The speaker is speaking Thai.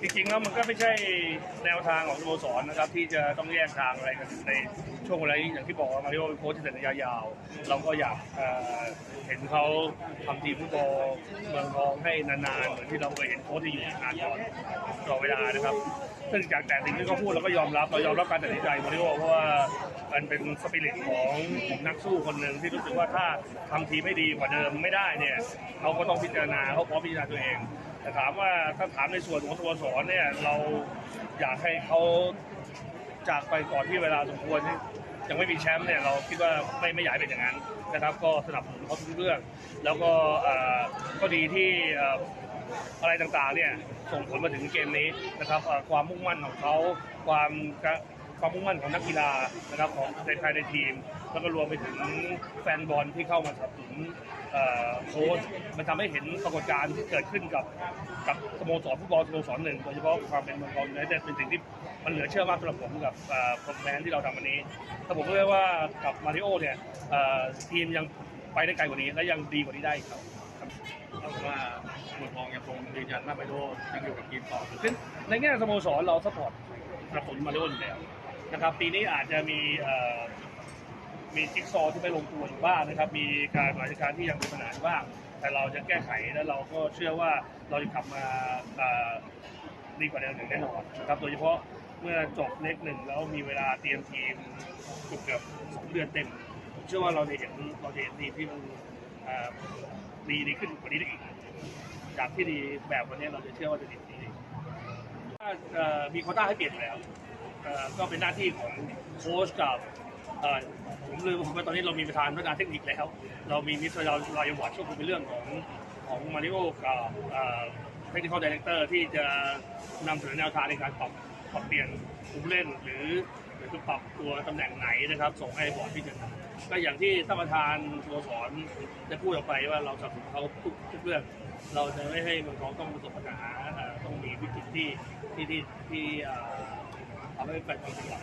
จริงๆแล้วมันก็ไม่ใช่แนวทางของสโมสรนะครับ ที่จะต้องแยกทางอะไรกันในช่วงเวลานี้อย่างที่บอกว่ามาริโอเป็นโค้ชที่สัญญายาว เราก็อยากเห็นเขาทำทีมฟุตบอลเมืองทองให้นานๆ เหมือนที่เราเคยเห็นโค้ชที่อยู่นานก่อนต่อเวลานะครับ ซึ่งจากแต่สิ่งที่เขาพูดเราก็ยอมรับเรายอมรับการตัดสินใจมาริโอเพราะว่ามันเป็นสปิริตของนักสู้คนหนึ่งที่รู้สึกว่าถ้าทำทีไม่ดีกว่าเดิมไม่ได้เนี่ยเขาก็ต้องพิจารณาเขาพร้อมพิจารณาตัวเอง แต่ถามว่าถ้าถามในส่วนของสโมสรเนี่ยเราอยากให้เขาจากไปก่อนที่เวลาสมควรที่ยังไม่มีแชมป์เนี่ยเราคิดว่าไม่ไม่อยากให้เป็นอย่างนั้นนะครับ ก็สนับสนุนเขาทุกเรื่อง แล้วก็เอ่อก็ดีที่อะไรต่างๆเนี่ยส่งผลมาถึงเกมนี้นะครับความมุ่งมั่นของเขาความความมุ่งมั่นของนักกีฬานะครับของในภายในทีม แล้วก็รวมไปถึงแฟนบอลที่เข้ามาสนับสนุนโค้ชมันทำให้เห็นปรากฏการณ์ที่เกิดขึ้นกับกับสโมสรฟุตบอลสโมสรหนึ่งโดยเฉพาะความเป็นเมืองทองยูไนเต็ดเป็นสิ่งที่มันเหลือเชื่อมากสำหรับผมกับเอ่อผลงานที่เราทำวันนี้ถ้าผมเชื่อว่ากับมาริโอเนี่ยทีมยังไปได้ไกลกว่านี้และยังดีกว่านี้ได้ครับเอาเป็นว่าเมืองทองยังคงยืนยันว่าไมโดยังอยู่กับทีมต่อซึ่งในแง่สโมสรเราสปอร์ตสนับสนุนมาริโออยู่แล้วนะครับปีนี้อาจจะมี มีจิ๊กซอที่ไม่ลงตัวอยู่บ้างนะครับมีการบริหารการที่ยังมีปัญหาอยู่บ้างแต่เราจะแก้ไขและเราก็เชื่อว่าเราจะกลับมาดีกว่าเดิมอย่างแน่นอนนะครับโดยเฉพาะเมื่อจบเล็กหนึ่งแล้วมีเวลาเตรียมทีมเกือบสองเดือนเต็มผมเชื่อว่าเราจะเห็นเราจะเห็นทีมที่มันดีดีขึ้นกว่านี้ได้อีก จากที่ดีแบบวันนี้เราจะเชื่อว่าจะดีดีถ้าเอ่อมีโคต้าให้เปลี่ยนอยู่แล้วก็เป็นหน้าที่ของโค้ชกับ ผมลืมว่าตอนนี้เรามีประธานพัฒนาเทคนิคแล้ว เรามีมิสเตอร์รายวัตช่วงเป็นเรื่องของของมาริโอกับเทคนิคอลดีเลกเตอร์ที่จะนำเสนอแนวทางในการปรับปรับเปลี่ยนผู้เล่นหรือหรือปรับตัวตำแหน่งไหนนะครับ ส่งให้บอร์ดพิจารณาก็อย่างที่ท่านประธานสโมสรได้พูดออกไปว่าเราสนับสนุนเขาทุกทุกเรื่อง เราจะไม่ให้มืองทองต้องประสบปัญหาต้องมีวิกฤตที่ที่ที่ที่ทำให้แฟนบอลเสียหลัก